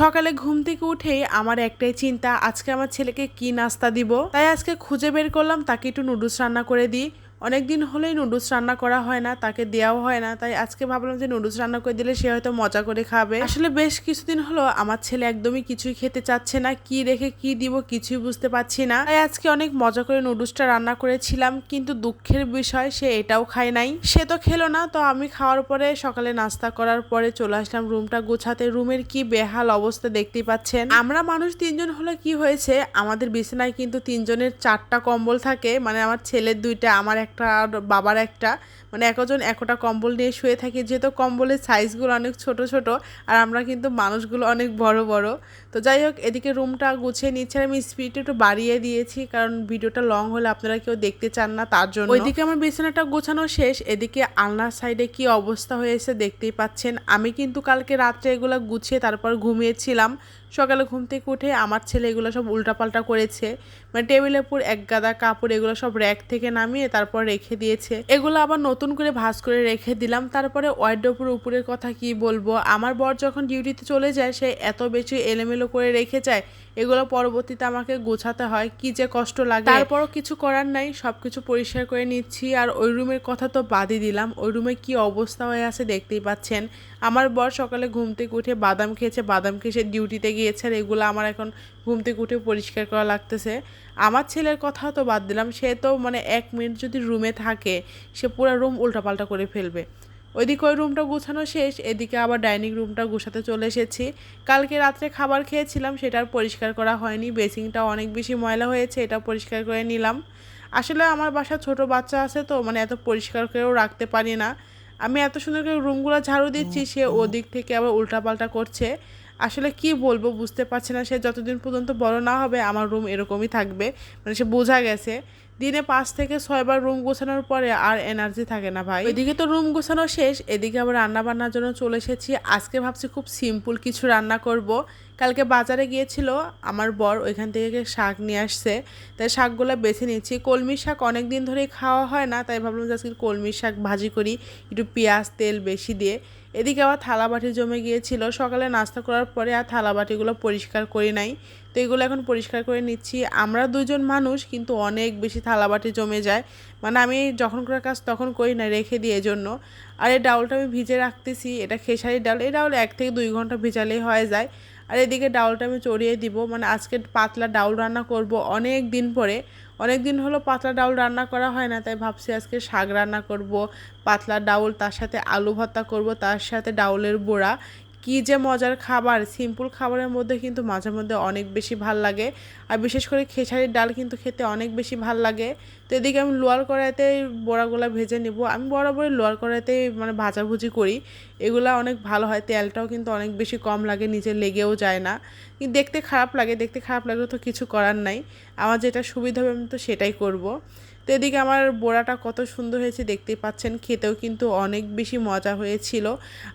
সকালে ঘুম থেকে উঠেই আমার একটাই চিন্তা, আজকে আমার ছেলেকে কি নাস্তা দিব? তাই আজকে খুঁজে বের করলাম, তাকে একটু নুডলস রান্না করে দিই। অনেক দিন হলেই নুডলস রান্না করা হয় না, তাকে দেওয়াও হয় না, তাই আজকে ভাবলাম যে নুডলস রান্না করে দিলে সে হয়তো মজা করে খাবে। আসলে বেশ কিছুদিন হলো আমার ছেলে একদমই কিছুই খেতে চাচ্ছে না, কি রেখে কি দিব কিছুই বুঝতে পারছি না। তাই আজকে অনেক মজা করে নুডলসটা রান্না করেছিলাম, কিন্তু দুঃখের বিষয় সে এটাও খায় নাই। সে তো খেলো না, তো আমি খাওয়ার পরে সকালে নাস্তা করার পরে চলে আসলাম রুমটা গোছাতে। রুমের কি বেহাল অবস্থা দেখতেই পাচ্ছেন। আমরা মানুষ তিনজন হলে কি হয়েছে, আমাদের বিছানায় কিন্তু তিনজনের চারটা কম্বল থাকে মানে আমার ছেলের দুইটা, আমার একটা আর বাবার একটা মানে একজন একটা কম্বল নিয়ে শুয়ে থাকি, যেহেতু কম্বলের সাইজগুলো অনেক ছোট ছোট, আর আমরা কিন্তু মানুষগুলো অনেক বড় বড়। তো যাই হোক, এদিকে রুমটা গুছিয়ে নিচ্ছে আমি স্পিড একটু বাড়িয়ে দিয়েছি, কারণ ভিডিওটা লং হলে আপনারা কেউ দেখতে চান না তার জন্য। ওইদিকে আমার বিছানাটা গোছানো শেষ, এদিকে আলনার সাইডে কি অবস্থা হয়েছে দেখতেই পাচ্ছেন। আমি কিন্তু কালকে রাত্রে এগুলো গুছিয়ে তারপর ঘুমিয়েছিলাম। সকালে ঘুম থেকে উঠে আমার ছেলে এগুলো সব উল্টাপাল্টা করেছে। মানে টেবিলের উপর এক গাদা কাপড় এগুলো সব র্যাক থেকে নামিয়ে তারপর রেখে দিয়েছে। এগুলো আবার নতুন করে ভাঁজ করে রেখে দিলাম। তারপরে ওয়ার্ডোপের উপরের কথা কি বলব? আমার বর যখন ডিউটিতে চলে যায়, সে এত বেশি এলোমেলো করে রেখে যায়, এগুলো পরবর্তীতে আমাকে গোছাতে হয়। কি যে কষ্ট লাগে। তারপরও কিছু করার নাই সব কিছু পরিষ্কার করে নিচ্ছি। আর ওই রুমের কথা তো বাদই দিলাম। ওই রুমে কি অবস্থা হয়ে আছে দেখতেই পাচ্ছেন। আমার বর সকালে ঘুম থেকে উঠে বাদাম খেয়েছে। বাদাম খেয়ে সে ডিউটিতে গিয়েছে এগুলো আমার এখন ঘুম থেকে উঠে পরিষ্কার করা লাগতেছে। আমার ছেলের কথা তো বাদ দিলাম, সে তো মানে এক মিনিট যদি রুমে থাকে, সে পুরো রুম উল্টাপাল্টা করে ফেলবে। ওইদিকে ওই রুমটা গুছানো শেষ, এদিকে আবার ডাইনিং রুমটা গুছাতে চলে এসেছি। কালকে রাত্রে খাবার খেয়েছিলাম, সেটা পরিষ্কার করা হয়নি বেসিংটা অনেক বেশি ময়লা হয়েছে, এটা পরিষ্কার করে নিলাম। আসলে আমার বাসা ছোট বাচ্চা আছে তো মানে এত পরিষ্কার করেও রাখতে পারি না। আমি এত সুন্দর করে রুমগুলো ঝাড়ু দিচ্ছি, সে ওদিক থেকে আবার উল্টাপাল্টা করছে। আসলে কি বলব বুঝতে পারছে না। সে যতদিন পর্যন্ত বড় না হবে, আমার রুম এরকমই থাকবে। মানে সে বোঝা গেছে। দিনে পাঁচ থেকে ছয়বার রুম গোছানোর পরে আর এনার্জি থাকে না ভাই। এদিকে তো রুম গোছানো শেষ, এদিকে আবার রান্না বান্নার জন্য চলে এসেছি। আজকে ভাবছি খুব সিম্পল কিছু রান্না করব। কালকে বাজারে গিয়েছিল, আমার বর ওইখান থেকে শাক নিয়ে আসছে। তাই শাকগুলো বেছে নিচ্ছি কলমি শাক অনেক দিন ধরেই খাওয়া হয় না, তাই ভাবলাম যে আজকে কলমি শাক ভাজি করি, একটু পেঁয়াজ, তেল বেশি দিয়ে। এদিকে আবার থালাবাটি জমে গিয়েছিল। সকালে নাস্তা করার পরে আর থালাবাটিগুলো পরিষ্কার করি নাই। তো এগুলো এখন পরিষ্কার করে নিচ্ছি। আমরা দুজন মানুষ, কিন্তু অনেক বেশি থালাবাটি জমে যায়। মানে আমি যখন করার কাজ তখন করি না, রেখে দিই এজন্য। আর এই ডাউলটা আমি ভিজে রাখতেছি, এটা খেসারির ডাউল। এই ডাউল এক থেকে দুই ঘণ্টা ভিজালেই হয়ে যায়। আর এদিকে ডাউলটা আমি চড়িয়ে দিব। মানে আজকে পাতলা ডাউল রান্না করব অনেক দিন পরে। অনেক দিন হলো পাতলা ডাউল রান্না করা হয় না, তাই ভাবছি আজকে শাক রান্না করব, পাতলা ডাউল, তার সাথে আলু ভর্তা করব, তার সাথে ডাউলের বড়া। কি যে মজার খাবার সিম্পল খাবারের মধ্যে কিন্তু মাঝে মধ্যে অনেক বেশি ভালো লাগে। আর বিশেষ করে খেসারির ডাল কিন্তু খেতে অনেক বেশি ভালো লাগে। তো এদিকে আমি লোয়ার কড়াইতে বড়াগুলো ভেজে নিব। আমি বরাবরই লোয়ার কড়াইতে মানে ভাজাভুজি করি। এগুলা অনেক ভালো হয়, তেলটাও কিন্তু অনেক বেশি কম লাগে, নিচে লেগেও যায় না। কিন্তু দেখতে খারাপ লাগে, দেখতে খারাপ লাগলে তো কিছু করার নাই। আমার যেটা সুবিধা হবে আমি তো সেটাই করব। তো এদিকে আমার বোড়াটা কত সুন্দর হয়েছে দেখতে পাচ্ছেন। খেতেও কিন্তু অনেক বেশি মজা হয়েছিল।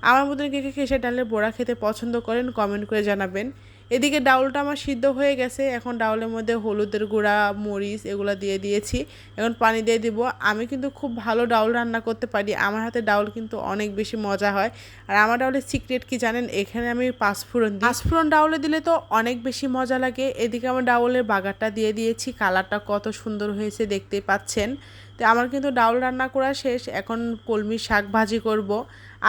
আমার মতন কে খেসে ডালের বোড়া খেতে পছন্দ করেন কমেন্ট করে জানাবেন। এদিকে ডাউলটা আমার সিদ্ধ হয়ে গেছে। এখন ডাউলের মধ্যে হলুদের গুঁড়া, মরিচ এগুলো দিয়ে দিয়েছি। এখন পানি দিয়ে দিব। আমি কিন্তু খুব ভালো ডাউল রান্না করতে পারি। আমার হাতে ডাউল কিন্তু অনেক বেশি মজা হয়। আর আমার ডাউলের সিক্রেট কি জানেন? এখানে আমি পাঁচফোড়ন দিই। পাঁচফোড়ন ডাউলে দিলে তো অনেক বেশি মজা লাগে। এদিকে আমার ডাউলের বাগারটা দিয়ে দিয়েছি। কালারটা কত সুন্দর হয়েছে দেখতেই পাচ্ছেন। তো আমার কিন্তু ডাউল রান্না করা শেষ, এখন কলমি শাক ভাজি করব।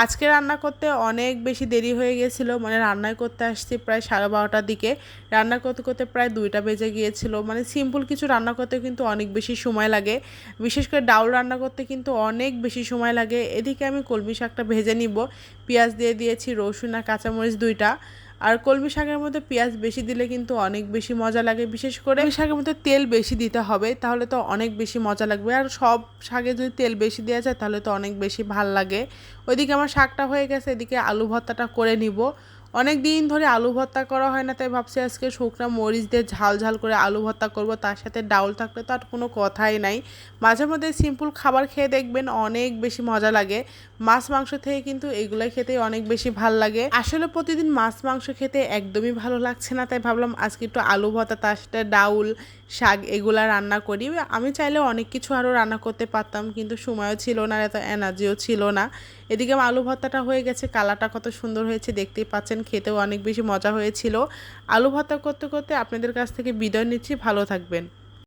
আজকে রান্না করতে অনেক বেশি দেরি হয়ে গেছিল মানে রান্নায় করতে আসছি প্রায় সাড়ে বারোটার দিকে। রান্না করতে করতে প্রায় দুইটা বেজে গিয়েছিল মানে সিম্পল কিছু রান্না করতে কিন্তু অনেক বেশি সময় লাগে। বিশেষ করে ডাউল রান্না করতে কিন্তু অনেক বেশি সময় লাগে। এদিকে আমি কলমি শাকটা ভেজে নিব, পেঁয়াজ দিয়ে দিয়েছি, রসুন আর কাঁচামরিচ দুইটা। আর কলমি শাকের মধ্যে পেঁয়াজ বেশি দিলে কিন্তু অনেক বেশি মজা লাগে, বিশেষ করে শাকের মধ্যে তেল বেশি দিতে হবে, তাহলে তো অনেক বেশি মজা লাগবে। আর সব শাকে যদি তেল বেশি দেওয়া যায়, তাহলে তো অনেক বেশি ভালো লাগে। ওইদিকে আমার শাকটা হয়ে গেছে, এদিকে আলু ভর্তাটা করে নিব। অনেক দিন ধরে আলু ভর্তা করা হয় না, তাই ভাবছি আজকে শুকনা মরিচ দিয়ে ঝাল ঝাল করে আলু ভর্তা করব, তার সাথে ডাউল থাকলে তো আর কোনো কথাই নাই। মাঝে মধ্যে সিম্পল খাবার খেয়ে দেখবেন অনেক বেশি মজা লাগে। মাছ মাংস থেকে কিন্তু এগুলোই খেতে অনেক বেশি ভালো লাগে। আসলে প্রতিদিন মাছ মাংস খেতে একদমই ভালো লাগছে না, তাই ভাবলাম আজকে একটু আলু ভর্তা, তার সাথে ডাউল, শাক এগুলা রান্না করি। আমি চাইলে অনেক কিছু আরও রান্না করতে পারতাম, কিন্তু সময়ও ছিল না, এত এনার্জিও ছিল না। এদিকে আলু ভর্তাটা হয়ে গেছে, কালারটা কত সুন্দর হয়েছে, দেখতেই পাচ্ছেন। খেতেও অনেক বেশি মজা হয়েছিল। আলু ভর্তা করতে করতে আপনাদের কাছ থেকে বিদায় নিচ্ছি। ভালো থাকবেন।